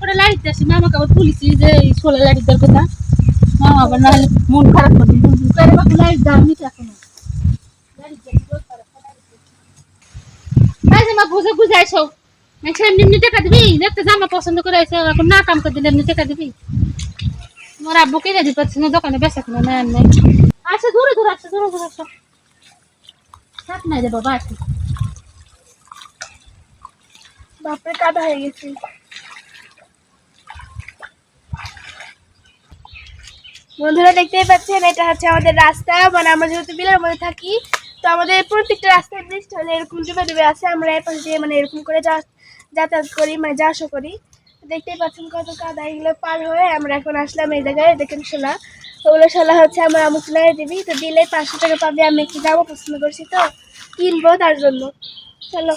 করে লাইট আসি মামাকে আবার পুলিশ যে ছোলা দেওয়ার কথা। মামা আবার না মন খারাপ করে দিন বুঝলি করে বাকি লাইট দাও নিতে এখনও লাইট দিয়ে দিও, খারাপ করে লাইট দিয়ে। তাই যে মা বুঝে বুঝে আইসো। আচ্ছা এমনি এমনি টাকা দিবি একটা জামা পছন্দ করে আইসো এখন না কাম করে দিলে এমনি টাকা দিবি। তোমার আব্বু কিনে দিতে রে বাবা আসি বাপরে কাদা হয়ে গেছে। বন্ধুরা দেখতেই পাচ্ছেন, এটা হচ্ছে আমাদের রাস্তা। মানে আমরা যেহেতু বিলের মধ্যে থাকি, তো আমাদের প্রত্যেকটা রাস্তায় বৃষ্টি হলে এরকম ডুবে ডুবে আছে। আমরা এর দিয়ে মানে এরকম করে যা- যাতায়াত করি মানে যা আসা করি। দেখতেই পাচ্ছেন কত কাদা, এগুলো পার হয়ে আমরা এখন আসলাম এই জায়গায়। দেখেন শোলা। ওগুলো শোলা হচ্ছে আমার আমুক কিনারে দিবি। তো দিলে পাঁচশো টাকা পাবে, আমি একটু যাব, পছন্দ করছি তো। কিনবো তার জন্য। চলো।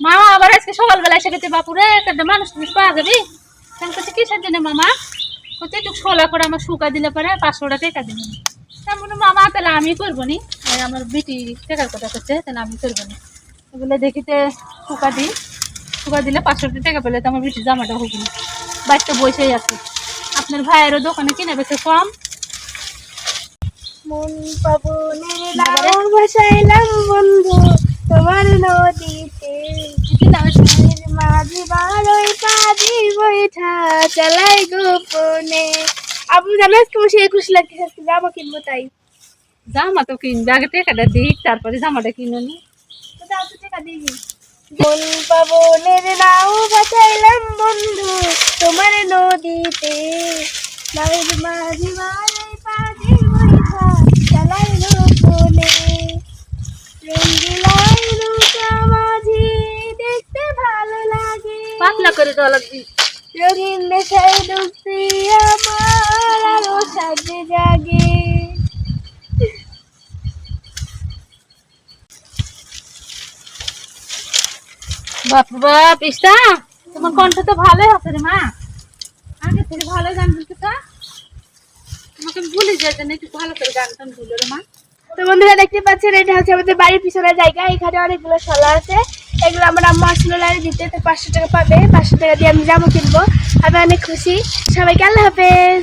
মামা, আবার আজকে সকালবেলা এসে গেছে বাপুরে, একটা মানুষ তুমি পাওয়া যাবি? তার কাছে কিসের জন্য মামা? হচ্ছে একটু ছোলা করে আমার শুকা দিলে পরে পাঁচশো টাকা টেকা দিবেন তার মানে মামা, তাহলে আমি করব নি। আমার বিটি টেকার কথা করছে, তাহলে আমি করব নি। এগুলো দেখিতে শুকা দিই শুকা দিলে পাঁচশো টাকা পেলে তো আমার বিটি জামাটা হোক না বাড়িতে বসেই আছে। আপনার ভাইয়েরও দোকানে কিনে বেছে কম। মন পাবনের নাও ভাসাইলাম বন্ধু। নদীর মাঝি বারোই পাজি বৈঠা চালাই গোপনে। আপনি জানেন তোমার সেই খুশি লাগতেছে আজকে জামা কিনবো তাই। জামা তো কিনবে আগে টাকাটা দিক তারপরে জামাটা কিনে নি। টাকা দিই। পাবনের নাও বন্ধু তোমার নদীতে। নদীর মাঝি বারোই পাজি বৈঠা চালাই গোপনে। রঙ্গিলাই নৌকা মাঝি দেখতে ভালো লাগে পাতলা করে দেওয়া লাগবে। রঙিন নেশায় ডুবছি আমার আরও সাজে জাগে। বাপ বাপ ইস্তা তোমার কণ্ঠ তো ভালোই আছে রে মা। আগে থেকে ভালো গান বলতে তো। তোমাকে ভুলে যাই না একটু ভালো করে গান টান ভুলো রে মা। তো বন্ধুরা দেখতে পাচ্ছেন এটা হচ্ছে আমাদের বাড়ির পিছনের জায়গা। এখানে অনেকগুলো শলা আছে। এগুলো আমার আম্মা আসলে লাইনে দিতে, তো পাঁচশো টাকা পাবে, পাঁচশো টাকা দিয়ে আমি জামা কিনবো। আমি অনেক খুশি। সবাইকে আল্লাহ হাফেজ।